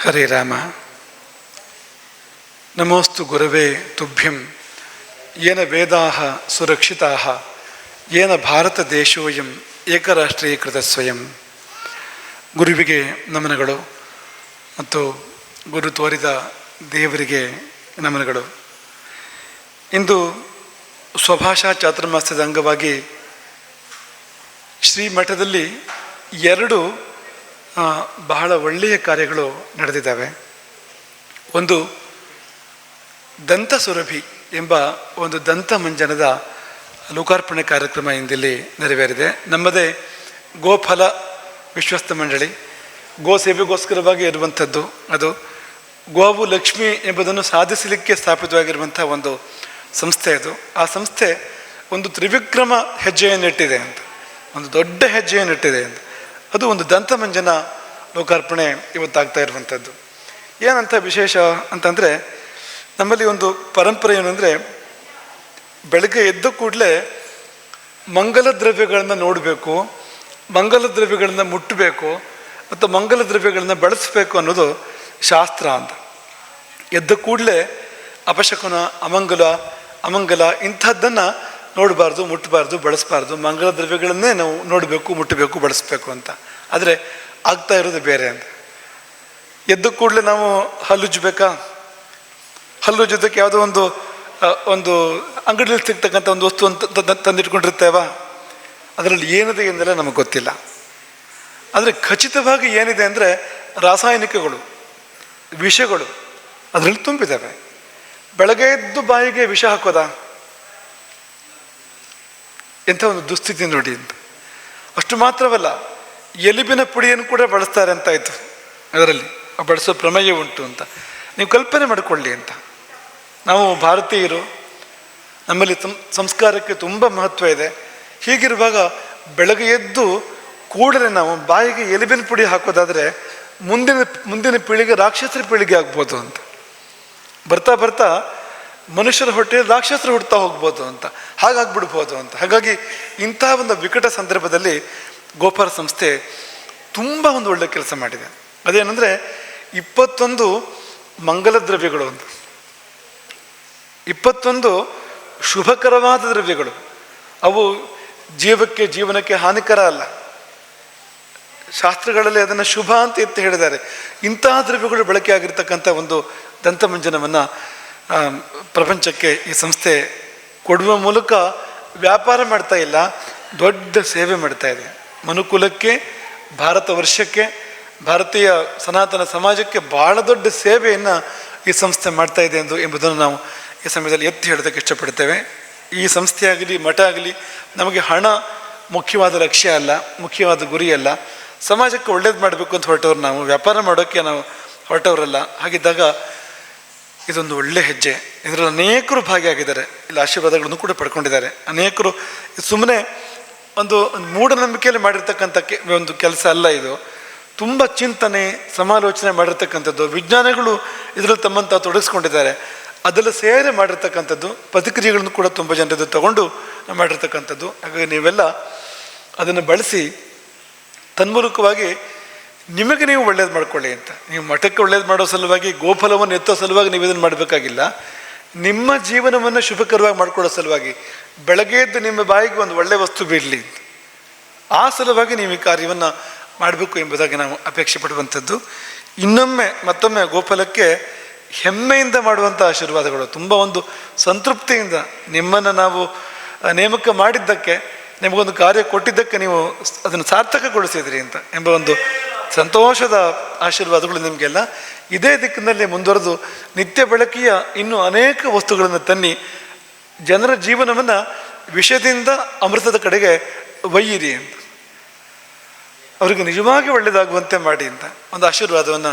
ಹರೇ ರಾಮ. ನಮೋಸ್ತು ಗುರವೇ ತುಭ್ಯಂ. ಏನ ವೇದಾ ಸುರಕ್ಷಿತಾ ಏನ ಭಾರತ ದೇಶೋಯಂ ಏಕರಾಷ್ಟ್ರೀಕೃತ ಸ್ವಯಂ. ಗುರುವಿಗೆ ನಮನಗಳು. ಮತ್ತು ಗುರು ತೋರಿದ ದೇವರಿಗೆ ನಮನಗಳು. ಇಂದು ಸ್ವಭಾಷಾ ಚಾತುರ್ಮಾಸ್ಯದ ಅಂಗವಾಗಿ ಶ್ರೀಮಠದಲ್ಲಿ ಎರಡು ಬಹಳ ಒಳ್ಳೆಯ ಕಾರ್ಯಗಳು ನಡೆದಿದ್ದಾವೆ. ಒಂದು ದಂತ ಸುರಭಿ ಎಂಬ ಒಂದು ದಂತ ಮಂಜನದ ಲೋಕಾರ್ಪಣೆ ಕಾರ್ಯಕ್ರಮ ಇಂದಿಲ್ಲಿ ನೆರವೇರಿದೆ. ನಮ್ಮದೇ ಗೋಫಲ ವಿಶ್ವಸ್ತ ಮಂಡಳಿ. ಗೋ ಸೇವೆಗೋಸ್ಕರವಾಗಿ ಇರುವಂಥದ್ದು ಅದು. ಗೋವು ಲಕ್ಷ್ಮಿ ಎಂಬುದನ್ನು ಸಾಧಿಸಲಿಕ್ಕೆ ಸ್ಥಾಪಿತವಾಗಿರುವಂಥ ಒಂದು ಸಂಸ್ಥೆ ಅದು. ಆ ಸಂಸ್ಥೆ ಒಂದು ತ್ರಿವಿಕ್ರಮ ಹೆಜ್ಜೆಯನ್ನಿಟ್ಟಿದೆ ಅಂತ. ಒಂದು ದೊಡ್ಡ ಹೆಜ್ಜೆಯನ್ನಿಟ್ಟಿದೆ ಅಂತ. ಅದು ಒಂದು ದಂತಮಂಜನ ಲೋಕಾರ್ಪಣೆ ಇವತ್ತಾಗ್ತಾ ಇರುವಂಥದ್ದು. ಏನಂತ ವಿಶೇಷ ಅಂತಂದರೆ, ನಮ್ಮಲ್ಲಿ ಒಂದು ಪರಂಪರೆ ಏನಂದರೆ ಬೆಳಗ್ಗೆ ಎದ್ದ ಕೂಡಲೇ ಮಂಗಲ ದ್ರವ್ಯಗಳನ್ನು ನೋಡಬೇಕು, ಮಂಗಲ ದ್ರವ್ಯಗಳನ್ನು ಮುಟ್ಟಬೇಕು ಮತ್ತು ಮಂಗಲ ದ್ರವ್ಯಗಳನ್ನು ಬಳಸಬೇಕು ಅನ್ನೋದು ಶಾಸ್ತ್ರ ಅಂತ. ಎದ್ದ ಕೂಡಲೇ ಅಪಶಕುನ, ಅಮಂಗಲ ಅಮಂಗಲ ಇಂಥದ್ದನ್ನು ನೋಡಬಾರ್ದು ಮುಟ್ಟಬಾರ್ದು ಬಳಸಬಾರ್ದು, ಮಂಗಲ ದ್ರವ್ಯಗಳನ್ನೇ ನಾವು ನೋಡಬೇಕು ಮುಟ್ಟಬೇಕು ಬಳಸಬೇಕು ಅಂತ. ಆದರೆ ಆಗ್ತಾ ಇರೋದು ಬೇರೆ ಅಂತ. ಎದ್ದು ಕೂಡಲೇ ನಾವು ಹಲ್ಲುಜ್ಜಬೇಕಾ ಹಲ್ಲುಜ್ಜೋದಕ್ಕೆ ಯಾವುದೋ ಒಂದು ಒಂದು ಅಂಗಡಿಯಲ್ಲಿ ಸಿಗ್ತಕ್ಕಂಥ ಒಂದು ವಸ್ತು ಅಂತ ತಂದಿಟ್ಕೊಂಡಿರ್ತೇವ ಅದರಲ್ಲಿ ಏನಿದೆ ಎಂದೆಲ್ಲ ನಮಗೆ ಗೊತ್ತಿಲ್ಲ. ಆದರೆ ಖಚಿತವಾಗಿ ಏನಿದೆ ಅಂದರೆ ರಾಸಾಯನಿಕಗಳು, ವಿಷಗಳು ಅದರಲ್ಲಿ ತುಂಬಿದ್ದಾವೆ. ಬೆಳಗ್ಗೆ ಎದ್ದು ಬಾಯಿಗೆ ವಿಷ ಹಾಕೋದಾ? ಎಂಥ ಒಂದು ದುಸ್ಥಿತಿ ನೋಡಿ ಅಂತ. ಅಷ್ಟು ಮಾತ್ರವಲ್ಲ ಎಲುಬಿನ ಪುಡಿಯನ್ನು ಕೂಡ ಬಳಸ್ತಾರೆ ಅಂತ ಆಯಿತು. ಅದರಲ್ಲಿ ಬಳಸೋ ಪ್ರಮೇಯ ಉಂಟು ಅಂತ. ನೀವು ಕಲ್ಪನೆ ಮಾಡಿಕೊಳ್ಳಿ ಅಂತ. ನಾವು ಭಾರತೀಯರು, ನಮ್ಮಲ್ಲಿ ಸಂಸ್ಕಾರಕ್ಕೆ ತುಂಬ ಮಹತ್ವ ಇದೆ. ಹೀಗಿರುವಾಗ ಬೆಳಗ್ಗೆ ಎದ್ದು ಕೂಡಲೇ ನಾವು ಬಾಯಿಗೆ ಎಲುಬಿನ ಪುಡಿ ಹಾಕೋದಾದರೆ ಮುಂದಿನ ಮುಂದಿನ ಪೀಳಿಗೆ ರಾಕ್ಷಸರ ಪೀಳಿಗೆ ಆಗ್ಬೋದು ಅಂತ. ಬರ್ತಾ ಬರ್ತಾ ಮನುಷ್ಯರ ಹೊಟ್ಟೆಯಲ್ಲಿ ರಾಕ್ಷಸರು ಹುಡ್ತಾ ಹೋಗ್ಬೋದು ಅಂತ. ಹಾಗಾಗ್ಬಿಡ್ಬೋದು ಅಂತ. ಹಾಗಾಗಿ ಇಂತಹ ಒಂದು ವಿಕಟ ಸಂದರ್ಭದಲ್ಲಿ ಗೋಪಾಲ ಸಂಸ್ಥೆ ತುಂಬ ಒಂದು ಒಳ್ಳೆ ಕೆಲಸ ಮಾಡಿದೆ. ಅದೇನೆಂದರೆ ಇಪ್ಪತ್ತೊಂದು ಮಂಗಲ ದ್ರವ್ಯಗಳು ಅಂತ. ಇಪ್ಪತ್ತೊಂದು ಶುಭಕರವಾದ ದ್ರವ್ಯಗಳು. ಅವು ಜೀವಕ್ಕೆ, ಜೀವನಕ್ಕೆ ಹಾನಿಕರ ಅಲ್ಲ. ಶಾಸ್ತ್ರಗಳಲ್ಲಿ ಅದನ್ನು ಶುಭ ಅಂತ ಎತ್ತಿ ಹೇಳಿದ್ದಾರೆ. ಇಂತಹ ದ್ರವ್ಯಗಳು ಬಳಕೆ ಆಗಿರ್ತಕ್ಕಂಥ ಒಂದು ದಂತಮಂಜನವನ್ನು ಪ್ರಪಂಚಕ್ಕೆ ಈ ಸಂಸ್ಥೆ ಕೊಡುವ ಮೂಲಕ ವ್ಯಾಪಾರ ಮಾಡ್ತಾ ಇಲ್ಲ, ದೊಡ್ಡ ಸೇವೆ ಮಾಡ್ತಾ ಇದೆ. ಮನುಕುಲಕ್ಕೆ, ಭಾರತ ವರ್ಷಕ್ಕೆ, ಭಾರತೀಯ ಸನಾತನ ಸಮಾಜಕ್ಕೆ ಬಹಳ ದೊಡ್ಡ ಸೇವೆಯನ್ನು ಈ ಸಂಸ್ಥೆ ಮಾಡ್ತಾ ಇದೆ ಎಂದು ಎಂಬುದನ್ನು ನಾವು ಈ ಸಮಯದಲ್ಲಿ ಎತ್ತಿ ಹೇಳೋದಕ್ಕೆ ಇಷ್ಟಪಡ್ತೇವೆ ಈ ಸಂಸ್ಥೆ ಆಗಲಿ, ಮಠ ಆಗಲಿ, ನಮಗೆ ಹಣ ಮುಖ್ಯವಾದ ಲಕ್ಷ್ಯ ಅಲ್ಲ, ಮುಖ್ಯವಾದ ಗುರಿ ಅಲ್ಲ. ಸಮಾಜಕ್ಕೆ ಒಳ್ಳೇದು ಮಾಡಬೇಕು ಅಂತ ಹೊರಟವ್ರು ನಾವು, ವ್ಯಾಪಾರ ಮಾಡೋಕ್ಕೆ ನಾವು ಹೊರಟವರಲ್ಲ. ಹಾಗಿದ್ದಾಗ ಇದೊಂದು ಒಳ್ಳೆ ಹೆಜ್ಜೆ. ಇದರಲ್ಲಿ ಅನೇಕರು ಭಾಗಿಯಾಗಿದ್ದಾರೆ. ಇಲ್ಲಿ ಆಶೀರ್ವಾದಗಳನ್ನು ಕೂಡ ಪಡ್ಕೊಂಡಿದ್ದಾರೆ. ಅನೇಕರು ಸುಮ್ಮನೆ ಒಂದು ಮೂಢನಂಬಿಕೆಯಲ್ಲಿ ಮಾಡಿರ್ತಕ್ಕಂಥ ಒಂದು ಕೆಲಸ ಅಲ್ಲ ಇದು. ತುಂಬ ಚಿಂತನೆ, ಸಮಾಲೋಚನೆ ಮಾಡಿರ್ತಕ್ಕಂಥದ್ದು, ವಿಜ್ಞಾನಿಗಳು ಇದರಲ್ಲಿ ತಮ್ಮನ್ನು ತಾವು ತೊಡಗಿಸ್ಕೊಂಡಿದ್ದಾರೆ. ಅದೆಲ್ಲ ಸೇರಿ ಮಾಡಿರ್ತಕ್ಕಂಥದ್ದು, ಪ್ರತಿಕ್ರಿಯೆಗಳನ್ನು ಕೂಡ ತುಂಬ ಜನರದ್ದು ತಗೊಂಡು ಮಾಡಿರ್ತಕ್ಕಂಥದ್ದು. ಹಾಗಾಗಿ ನೀವೆಲ್ಲ ಅದನ್ನು ಬಳಸಿ, ತನ್ಮೂಲಕವಾಗಿ ನಿಮಗೆ ನೀವು ಒಳ್ಳೇದು ಮಾಡಿಕೊಳ್ಳಿ ಅಂತ. ನೀವು ಮಠಕ್ಕೆ ಒಳ್ಳೇದು ಮಾಡೋ ಸಲುವಾಗಿ, ಗೋಫಲವನ್ನು ಎತ್ತೋ ಸಲುವಾಗಿ ನೀವು ಇದನ್ನು ಮಾಡಬೇಕಾಗಿಲ್ಲ. ನಿಮ್ಮ ಜೀವನವನ್ನು ಶುಭಕರವಾಗಿ ಮಾಡಿಕೊಳ್ಳೋ ಸಲುವಾಗಿ ಬೆಳಗ್ಗೆ ಎದ್ದು ನಿಮ್ಮ ಬಾಯಿಗೆ ಒಂದು ಒಳ್ಳೆಯ ವಸ್ತು ಬೀಳಲಿ ಆ ಸಲುವಾಗಿ ನೀವು ಈ ಕಾರ್ಯವನ್ನು ಮಾಡಬೇಕು ಎಂಬುದಾಗಿ ನಾವು ಅಪೇಕ್ಷೆ ಪಡುವಂಥದ್ದು. ಇನ್ನೊಮ್ಮೆ, ಮತ್ತೊಮ್ಮೆ ಗೋಪಾಲಕ್ಕೆ ಹೆಮ್ಮೆಯಿಂದ ಮಾಡುವಂಥ ಆಶೀರ್ವಾದಗಳು. ತುಂಬ ಒಂದು ಸಂತೃಪ್ತಿಯಿಂದ ನಿಮ್ಮನ್ನು ನಾವು ನೇಮಕ ಮಾಡಿದ್ದಕ್ಕೆ, ನಿಮಗೊಂದು ಕಾರ್ಯ ಕೊಟ್ಟಿದ್ದಕ್ಕೆ ನೀವು ಅದನ್ನು ಸಾರ್ಥಕಗೊಳಿಸಿದ್ರಿ ಅಂತ ಎಂಬ ಒಂದು ಸಂತೋಷದ ಆಶೀರ್ವಾದಗಳು ನಿಮಗೆಲ್ಲ. ಇದೇ ದಿಕ್ಕಿನಲ್ಲಿ ಮುಂದುವರೆದು ನಿತ್ಯ ಬೆಳಕಿಯ ಇನ್ನೂ ಅನೇಕ ವಸ್ತುಗಳನ್ನು ತನ್ನಿ ಜನರ ಜೀವನವನ್ನು ವಿಷದಿಂದ ಅಮೃತದ ಕಡೆಗೆ ಒಯ್ಯಿರಿ ಅಂತ. ಅವರಿಗೆ ನಿಜವಾಗಿ ಒಳ್ಳೆಯದಾಗುವಂತೆ ಮಾಡಿ ಅಂತ ಒಂದು ಆಶೀರ್ವಾದವನ್ನು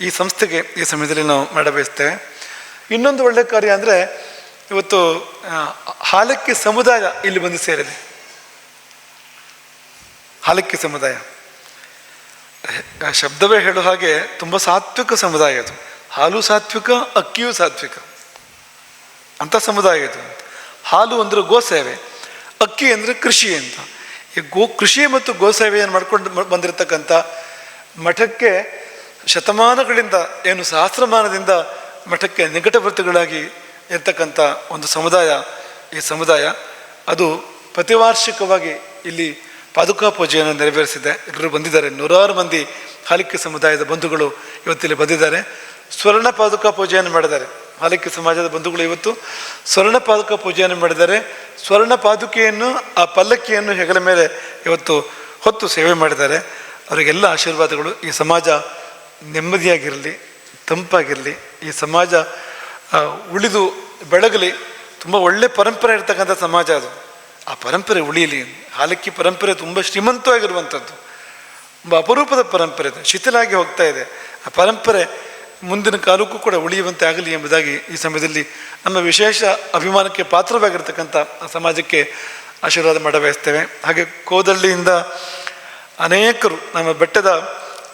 ಈ ಸಂಸ್ಥೆಗೆ ಈ ಸಮಯದಲ್ಲಿ ನಾವು ಮಾಡಬಯಸ್ತೇವೆ. ಇನ್ನೊಂದು ಒಳ್ಳೆಯ ಕಾರ್ಯ ಅಂದರೆ ಇವತ್ತು ಹಾಲಕ್ಕಿ ಸಮುದಾಯ ಇಲ್ಲಿ ಬಂದು ಸೇರಿದೆ. ಹಾಲಕ್ಕಿ ಸಮುದಾಯ. ಶಬ್ದವೇ ಹೇಳೋ ಹಾಗೆ ತುಂಬ ಸಾತ್ವಿಕ ಸಮುದಾಯ ಅದು. ಹಾಲು ಸಾತ್ವಿಕ, ಅಕ್ಕಿಯೂ ಸಾತ್ವಿಕ. ಅಂತ ಸಮುದಾಯ ಇದು. ಹಾಲು ಅಂದರೆ ಗೋಸೇವೆ, ಅಕ್ಕಿ ಅಂದರೆ ಕೃಷಿ ಅಂತ. ಈ ಗೋ, ಕೃಷಿ ಮತ್ತು ಗೋಸೇವೆಯನ್ನು ಮಾಡ್ಕೊಂಡು ಬಂದಿರತಕ್ಕಂಥ ಮಠಕ್ಕೆ ಶತಮಾನಗಳಿಂದ, ಏನು ಸಹಸ್ರಮಾನದಿಂದ ಮಠಕ್ಕೆ ನಿಕಟವರ್ತಿಗಳಾಗಿ ಇರ್ತಕ್ಕಂಥ ಒಂದು ಸಮುದಾಯ, ಈ ಸಮುದಾಯ. ಅದು ಪ್ರತಿವಾರ್ಷಿಕವಾಗಿ ಇಲ್ಲಿ ಪಾದುಕಾ ಪೂಜೆಯನ್ನು ನೆರವೇರಿಸಿದೆ. ಎಲ್ಲರೂ ಬಂದಿದ್ದಾರೆ. ನೂರಾರು ಮಂದಿ ಹಾಲಿಕೆ ಸಮುದಾಯದ ಬಂಧುಗಳು ಇವತ್ತಿಲ್ಲಿ ಬಂದಿದ್ದಾರೆ. ಸ್ವರ್ಣ ಪಾದುಕಾ ಪೂಜೆಯನ್ನು ಮಾಡಿದ್ದಾರೆ. ಹಾಲಿಕೆ ಸಮಾಜದ ಬಂಧುಗಳು ಇವತ್ತು ಸ್ವರ್ಣ ಪಾದುಕ ಪೂಜೆಯನ್ನು ಮಾಡಿದ್ದಾರೆ. ಸ್ವರ್ಣ ಪಾದುಕೆಯನ್ನು, ಆ ಪಲ್ಲಕ್ಕಿಯನ್ನು ಹೆಗಲ ಮೇಲೆ ಇವತ್ತು ಹೊತ್ತು ಸೇವೆ ಮಾಡಿದ್ದಾರೆ. ಅವರಿಗೆಲ್ಲ ಆಶೀರ್ವಾದಗಳು. ಈ ಸಮಾಜ ನೆಮ್ಮದಿಯಾಗಿರಲಿ, ತಂಪಾಗಿರಲಿ, ಈ ಸಮಾಜ ಉಳಿದು ಬೆಳಗಲಿ. ತುಂಬ ಒಳ್ಳೆ ಪರಂಪರೆ ಇರ್ತಕ್ಕಂಥ ಸಮಾಜ ಅದು. ಆ ಪರಂಪರೆ ಉಳಿಯಲಿ. ಹಾಲಕ್ಕಿ ಪರಂಪರೆ ತುಂಬ ಶ್ರೀಮಂತವಾಗಿರುವಂಥದ್ದು. ತುಂಬ ಅಪರೂಪದ ಪರಂಪರೆ ಇದೆ. ಶಿಥಿಲಾಗಿ ಹೋಗ್ತಾ ಇದೆ. ಆ ಪರಂಪರೆ ಮುಂದಿನ ಕಾಲಕ್ಕೂ ಕೂಡ ಉಳಿಯುವಂತೆ ಆಗಲಿ ಎಂಬುದಾಗಿ ಈ ಸಮಯದಲ್ಲಿ ನಮ್ಮ ವಿಶೇಷ ಅಭಿಮಾನಕ್ಕೆ ಪಾತ್ರವಾಗಿರ್ತಕ್ಕಂಥ ಸಮಾಜಕ್ಕೆ ಆಶೀರ್ವಾದ ಮಾಡಬಯಸ್ತೇವೆ. ಹಾಗೆ ಕೋದಳ್ಳಿಯಿಂದ ಅನೇಕರು ನಮ್ಮ ಬೆಟ್ಟದ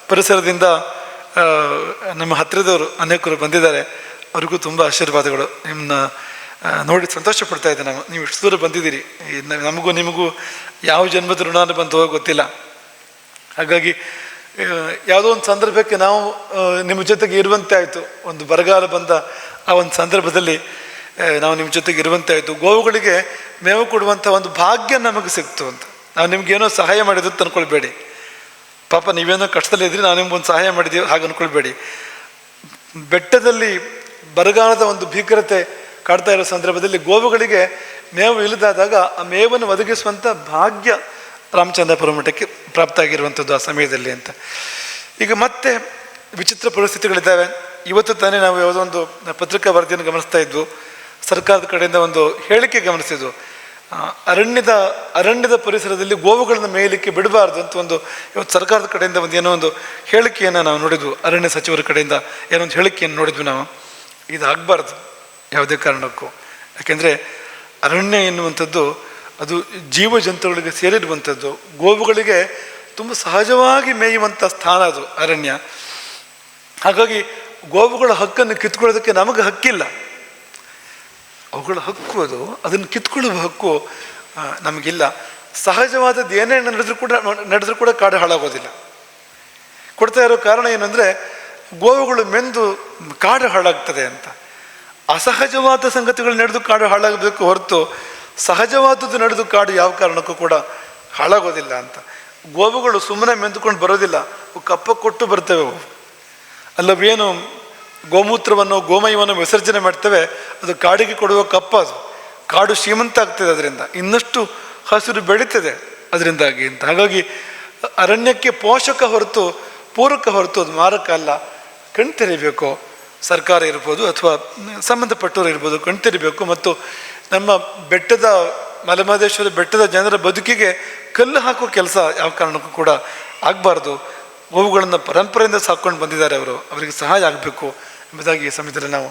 ಪರಿಸರದಿಂದ ನಮ್ಮ ಹತ್ತಿರದವರು ಅನೇಕರು ಬಂದಿದ್ದಾರೆ. ಅವ್ರಿಗೂ ತುಂಬ ಆಶೀರ್ವಾದಗಳು. ನಿಮ್ಮನ್ನ ನೋಡಿ ಸಂತೋಷ ಪಡ್ತಾ ಇದ್ದೆ ನಾವು ನೀವು ಇಷ್ಟು ದೂರ ಬಂದಿದ್ದೀರಿ. ನಮಗೂ ನಿಮಗೂ ಯಾವ ಜನ್ಮದ ಬಂದು ಹೋಗೋ ಗೊತ್ತಿಲ್ಲ. ಹಾಗಾಗಿ ಯಾವುದೋ ಒಂದು ಸಂದರ್ಭಕ್ಕೆ ನಾವು ನಿಮ್ಮ ಜೊತೆಗೆ ಇರುವಂತೆ ಆಯಿತು. ಒಂದು ಬರಗಾಲ ಬಂದ ಆ ಒಂದು ಸಂದರ್ಭದಲ್ಲಿ ನಾವು ನಿಮ್ಮ ಜೊತೆಗೆ ಇರುವಂತೆ ಆಯಿತು. ಗೋವುಗಳಿಗೆ ಮೇವು ಕೊಡುವಂಥ ಒಂದು ಭಾಗ್ಯ ನಮಗೆ ಸಿಕ್ತು ಅಂತ. ನಾವು ನಿಮ್ಗೇನೋ ಸಹಾಯ ಮಾಡಿದ್ರು ಅಂತ ಅನ್ಕೊಳ್ಬೇಡಿ. ಪಾಪ, ನೀವೇನೋ ಕಷ್ಟದಲ್ಲಿದ್ದರೆ ನಾವು ನಿಮ್ಗೊಂದು ಸಹಾಯ ಮಾಡಿದ್ದೀವಿ ಹಾಗೆ ಅಂದ್ಕೊಳ್ಬೇಡಿ ಬೆಟ್ಟದಲ್ಲಿ ಬರಗಾಲದ ಒಂದು ಭೀಕರತೆ ಕಾಡ್ತಾ ಇರೋ ಸಂದರ್ಭದಲ್ಲಿ ಗೋವುಗಳಿಗೆ ಮೇವು ಇಲ್ಲದಾದಾಗ ಆ ಮೇವನ್ನು ಒದಗಿಸುವಂಥ ಭಾಗ್ಯ ರಾಮಚಂದ್ರಪುರ ಮಠಕ್ಕೆ ಪ್ರಾಪ್ತ ಆಗಿರುವಂಥದ್ದು ಆ ಸಮಯದಲ್ಲಿ ಅಂತ. ಈಗ ಮತ್ತೆ ವಿಚಿತ್ರ ಪರಿಸ್ಥಿತಿಗಳಿದ್ದಾವೆ. ಇವತ್ತು ತಾನೇ ನಾವು ಯಾವುದೋ ಒಂದು ಪತ್ರಿಕಾ ವರದಿಯನ್ನು ಗಮನಿಸ್ತಾ ಇದ್ವು. ಸರ್ಕಾರದ ಕಡೆಯಿಂದ ಒಂದು ಹೇಳಿಕೆ ಗಮನಿಸಿದ್ವು. ಅರಣ್ಯದ ಅರಣ್ಯದ ಪರಿಸರದಲ್ಲಿ ಗೋವುಗಳನ್ನು ಮೇಯಲಿಕ್ಕೆ ಬಿಡಬಾರ್ದು ಅಂತ ಒಂದು ಇವತ್ತು ಸರ್ಕಾರದ ಕಡೆಯಿಂದ ಒಂದು ಏನೋ ಒಂದು ಹೇಳಿಕೆಯನ್ನು ನಾವು ನೋಡಿದ್ವು. ಅರಣ್ಯ ಸಚಿವರ ಕಡೆಯಿಂದ ಏನೋ ಒಂದು ಹೇಳಿಕೆಯನ್ನು ನೋಡಿದ್ವಿ ನಾವು. ಇದು ಆಗಬಾರ್ದು. ಯಾವುದೇ ಕಾರಣಕ್ಕೂ. ಯಾಕೆಂದರೆ ಅರಣ್ಯ ಎನ್ನುವಂಥದ್ದು ಅದು ಜೀವ ಜಂತುಗಳಿಗೆ ಸೇರಿರುವಂಥದ್ದು. ಗೋವುಗಳಿಗೆ ತುಂಬ ಸಹಜವಾಗಿ ಮೇಯುವಂಥ ಸ್ಥಾನ ಅದು ಅರಣ್ಯ. ಹಾಗಾಗಿ ಗೋವುಗಳ ಹಕ್ಕನ್ನು ಕಿತ್ಕೊಳ್ಳೋದಕ್ಕೆ ನಮಗೆ ಹಕ್ಕಿಲ್ಲ. ಅವುಗಳ ಹಕ್ಕು ಅದು. ಅದನ್ನು ಕಿತ್ಕೊಳ್ಳುವ ಹಕ್ಕು ನಮಗಿಲ್ಲ. ಸಹಜವಾದದ್ದು ಏನೇ ನಡೆದ್ರೂ ಕೂಡ ನಡೆದ್ರೂ ಕೂಡ ಕಾಡು ಹಾಳಾಗೋದಿಲ್ಲ. ಕೊಡ್ತಾ ಇರೋ ಕಾರಣ ಏನಂದರೆ, ಗೋವುಗಳು ಮೆಂದು ಕಾಡು ಹಾಳಾಗ್ತದೆ ಅಂತ. ಅಸಹಜವಾದ ಸಂಗತಿಗಳು ನಡೆದು ಕಾಡು ಹಾಳಾಗಬೇಕು ಹೊರತು ಸಹಜವಾದದ್ದು ನಡೆದು ಕಾಡು ಯಾವ ಕಾರಣಕ್ಕೂ ಕೂಡ ಹಾಳಾಗೋದಿಲ್ಲ ಅಂತ. ಗೋವುಗಳು ಸುಮ್ಮನೆ ಮೆಂದುಕೊಂಡು ಬರೋದಿಲ್ಲ. ಕಪ್ಪ ಕೊಟ್ಟು ಬರ್ತವೆ ಅವು. ಅಲ್ಲವೇನು ಗೋಮೂತ್ರವನ್ನು, ಗೋಮಯವನ್ನು ವಿಸರ್ಜನೆ ಮಾಡ್ತವೆ. ಅದು ಕಾಡಿಗೆ ಕೊಡುವ ಕಪ್ಪ ಅದು. ಕಾಡು ಶ್ರೀಮಂತ ಆಗ್ತದೆ ಅದರಿಂದ. ಇನ್ನಷ್ಟು ಹಸಿರು ಬೆಳೀತದೆ ಅದರಿಂದಾಗಿ ಅಂತ. ಹಾಗಾಗಿ ಅರಣ್ಯಕ್ಕೆ ಪೋಷಕ ಹೊರತು ಪೂರಕ ಹೊರತು ಅದು ಮಾರಕ ಅಲ್ಲ. ಕಣ್ತೆರಿಬೇಕು ಸರ್ಕಾರ ಇರ್ಬೋದು ಅಥವಾ ಸಂಬಂಧಪಟ್ಟವರು ಇರ್ಬೋದು ಕಣ್ತಿರಬೇಕು ಮತ್ತು ನಮ್ಮ ಬೆಟ್ಟದ, ಮಲೆಮಹದೇಶ್ವರ ಬೆಟ್ಟದ ಜನರ ಬದುಕಿಗೆ ಕಲ್ಲು ಹಾಕೋ ಕೆಲಸ ಯಾವ ಕಾರಣಕ್ಕೂ ಕೂಡ ಆಗಬಾರ್ದು. ಗೋವುಗಳನ್ನು ಪರಂಪರೆಯಿಂದ ಸಾಕ್ಕೊಂಡು ಬಂದಿದ್ದಾರೆ ಅವರು. ಅವರಿಗೆ ಸಹಾಯ ಆಗಬೇಕು ಎಂಬುದಾಗಿ ಈ ಸಮಯದಲ್ಲಿ ನಾವು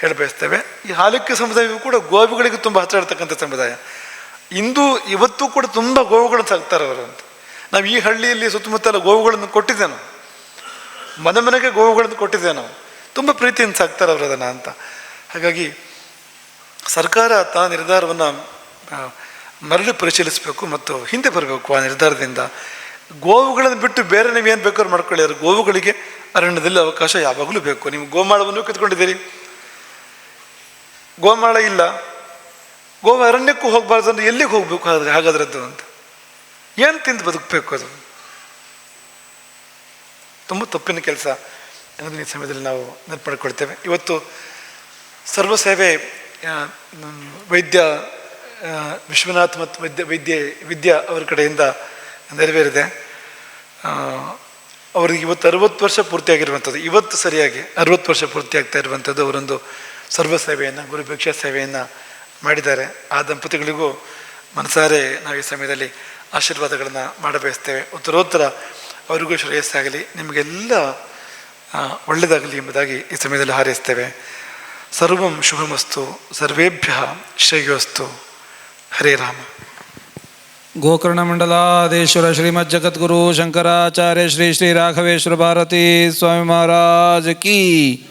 ಹೇಳಬಯಸ್ತೇವೆ. ಈ ಹಾಲಕ್ಕಿ ಸಮುದಾಯವು ಕೂಡ ಗೋವುಗಳಿಗೆ ತುಂಬ ಹತ್ತಿರ ಇರ್ತಕ್ಕಂಥ ಸಮುದಾಯ ಇಂದು ಇವತ್ತು ಕೂಡ ತುಂಬ ಗೋವುಗಳನ್ನು ಸಾಕ್ತಾರೆ ಅವರು ಅಂತ. ನಾವು ಈ ಹಳ್ಳಿಯಲ್ಲಿ ಸುತ್ತಮುತ್ತಲ ಗೋವುಗಳನ್ನು ಕೊಟ್ಟಿದ್ದೆ ನಾವು. ಮನೆ ಮನೆಗೆ ಗೋವುಗಳನ್ನು ಕೊಟ್ಟಿದ್ದೆ ನಾವು. ತುಂಬ ಪ್ರೀತಿಯಿಂದ ಸಾಕ್ತಾರೆ ಅವರು ಅದನ್ನು ಅಂತ. ಹಾಗಾಗಿ ಸರ್ಕಾರ ತಾ ನಿರ್ಧಾರವನ್ನು ಮರಳಿ ಪರಿಶೀಲಿಸಬೇಕು ಮತ್ತು ಹಿಂದೆ ಬರಬೇಕು ಆ ನಿರ್ಧಾರದಿಂದ. ಗೋವುಗಳನ್ನು ಬಿಟ್ಟು ಬೇರೆ ನೀವು ಏನು ಬೇಕಾದ್ರೂ ಮಾಡ್ಕೊಳ್ಳಿ. ಅದು ಗೋವುಗಳಿಗೆ ಅರಣ್ಯದಲ್ಲಿ ಅವಕಾಶ ಯಾವಾಗಲೂ ಬೇಕು. ನೀವು ಗೋಮಾಳವನ್ನು ಕಿತ್ಕೊಂಡಿದ್ದೀರಿ. ಗೋಮಾಳ ಇಲ್ಲ. ಗೋವು ಅರಣ್ಯಕ್ಕೂ ಹೋಗಬಾರ್ದು ಅಂದ್ರೆ ಎಲ್ಲಿಗೆ ಹೋಗಬೇಕು ಆದರೆ ಹಾಗಾದ್ರದ್ದು ಅಂತ. ಏನು ತಿಂದು ಬದುಕಬೇಕು ಅದು? ತುಂಬ ತಪ್ಪಿನ ಕೆಲಸ. ಅನ್ನೋದನ್ನ ಈ ಸಮಯದಲ್ಲಿ ನಾವು ನೆನಪಡ್ಕೊಳ್ತೇವೆ ಇವತ್ತು ಸರ್ವ ಸೇವೆ ವೈದ್ಯ ವಿಶ್ವನಾಥ್ ಮತ್ತು ವೈದ್ಯ ವೈದ್ಯ, ವಿದ್ಯಾ ಅವರ ಕಡೆಯಿಂದ ನೆರವೇರಿದೆ. ಅವ್ರಿಗೆ ಇವತ್ತು ಅರವತ್ತು ವರ್ಷ ಪೂರ್ತಿಯಾಗಿರುವಂಥದ್ದು. ಇವತ್ತು ಸರಿಯಾಗಿ ಅರವತ್ತು ವರ್ಷ ಪೂರ್ತಿ ಆಗ್ತಾ ಇರುವಂಥದ್ದು ಅವರೊಂದು ಸರ್ವ ಸೇವೆಯನ್ನು ಗುರುಭಿಕ್ಷಾ ಸೇವೆಯನ್ನು ಮಾಡಿದ್ದಾರೆ. ಆ ದಂಪತಿಗಳಿಗೂ ಮನಸಾರೆ ನಾವು ಈ ಸಮಯದಲ್ಲಿ ಆಶೀರ್ವಾದಗಳನ್ನು ಮಾಡಬಯಸ್ತೇವೆ. ಉತ್ತರೋತ್ತರ, ಅವರಿಗೂ ಶ್ರೇಯಸ್ಸಾಗಲಿ. ನಿಮಗೆಲ್ಲ ಒಳ್ಳೆಯದಾಗಲಿ ಎಂಬುದಾಗಿ ಈ ಸಮಯದಲ್ಲಿ ಹಾರೈಸ್ತೇವೆ. ಸರ್ವಂ ಶುಭಮಸ್ತು, ಸರ್ವೇಭ್ಯ ಶ್ರೇಯೋಸ್ತು. ಹರೇ ರಾಮ. ಗೋಕರ್ಣ ಮಂಡಲಾದೇಶ್ವರ ಶ್ರೀಮದ್ ಜಗದ್ಗುರು ಶಂಕರಾಚಾರ್ಯ ಶ್ರೀ ಶ್ರೀ ರಾಘವೇಶ್ವರ ಭಾರತೀ ಸ್ವಾಮಿ ಮಹಾರಾಜ ಕಿ.